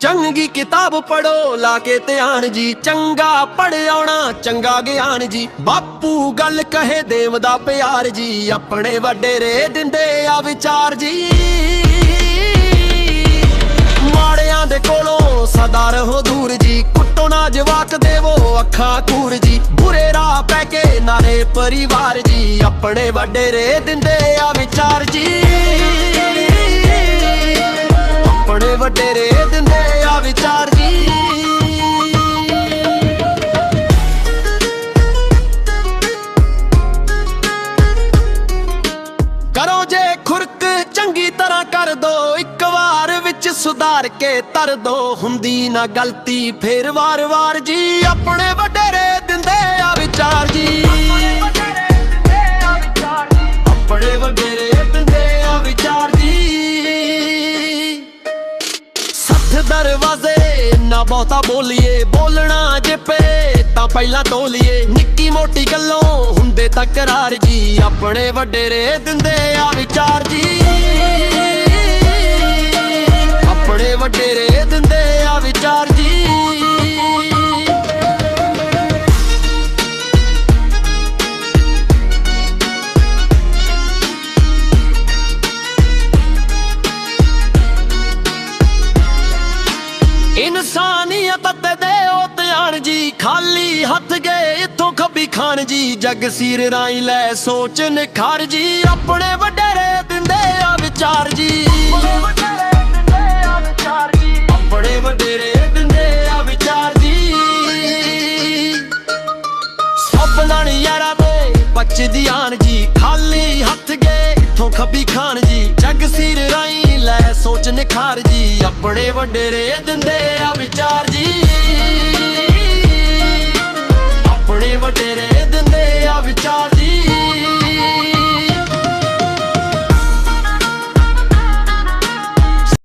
ਚੰਗੀ ਕਿਤਾਬ ਪੜੋ ਲਾ ਕੇ ਧਿਆਨ ਜੀ। ਚੰਗਾ ਪੜਿਆਉਣਾ ਚੰਗਾ ਗਿਆਨ ਜੀ। ਬਾਪੂ ਗੱਲ ਕਹੇ, ਦੇਵ ਦਾ ਪਿਆਰ ਜੀ। ਆਪਣੇ ਵੱਡੇਰੇ ਦਿੰਦੇ ਆ ਵਿਚਾਰ ਜੀ। ਮਾੜਿਆਂ ਦੇ ਕੋਲੋਂ ਸਦਾ ਰਹੋ ਦੂਰ ਜੀ। ਕੁੱਟੋ ਨਾ ਜਵਾਕ ਦੇਵੋ, ਅੱਖਾਂ ਕੂਰ ਜੀ। ਬੁਰੇ ਰਾਹ ਪੈ ਕੇ ਨਾਰੇ ਪਰਿਵਾਰ ਜੀ। ਆਪਣੇ ਵੱਡੇ ਰੇ ਦਿੰਦੇ ਆ ਵਿਚਾਰ ਜੀ। ਜੇ ਖੁਰਕ ਚੰਗੀ ਤਰ੍ਹਾਂ ਕਰ ਦੋ, ਇੱਕ ਵਾਰ ਵਿੱਚ ਸੁਧਾਰ ਕੇ ਤਰ ਦੋ। ਹੁੰਦੀ ਨਾ ਗਲਤੀ, ਫੇਰ ਵਾਰ-ਵਾਰ ਜੀ ਆਪਣਾ ਦਰਵਾਜ਼ੇ ਬਹੁਤਾ ਬੋਲੀਏ, ਬੋਲਣਾ ਜੇ ਪਏ ਤਾਂ ਪਹਿਲਾਂ ਤੋਲੀਏ ਨਿੱਕੀ ਮੋਟੀ ਗੱਲੋਂ ਹੁੰਦੇ ਤਕਰਾਰ ਜੀ, ਆਪਣੇ ਵੱਡੇਰੇ ਦਿੰਦੇ ਆ ਵਿਚਾਰ ਜੀ। ਆਪਣੇ ਵੱਡੇਰੇ ਇਨਸਾਨੀਅਤ ਤੇ ਦੇ ਉਹ ਧਿਆਨ ਜੀ। ਖਾਲੀ ਹੱਥ ਗਏ ਇੱਥੋਂ ਖੱਬੀ ਖਾਨ ਜੀ। ਜਗ ਸਿਰ ਰਾਈ ਲੈ ਸੋਚ ਨਿਖਾਰ ਜੀ। ਆਪਣੇ ਵਡੇਰੇ ਦਿੰਦੇ ਆ ਵਿਚਾਰ ਜੀ। ਆਪਣੇ ਵਡੇਰੇ ਦਿੰਦੇ ਆ ਵਿਚਾਰ ਜੀ। ਸਭ ਨਾਲ ਯਾਰਾ ਦੇ ਬਚਦੀ ਆਣ ਜੀ। ਖਾਲੀ ਹੱਥ ਗਏ ਇੱਥੋਂ ਖੱਬੀ ਖਾਨ ਜੀ। ਜਗ ਸਿਰ ਰਾਈ ਲੈ ਸੋਚ ਨਿਖਾਰ ਜੀ। ਆਪਣੇ ਵਡੇਰੇ ਦਿੰਦੇ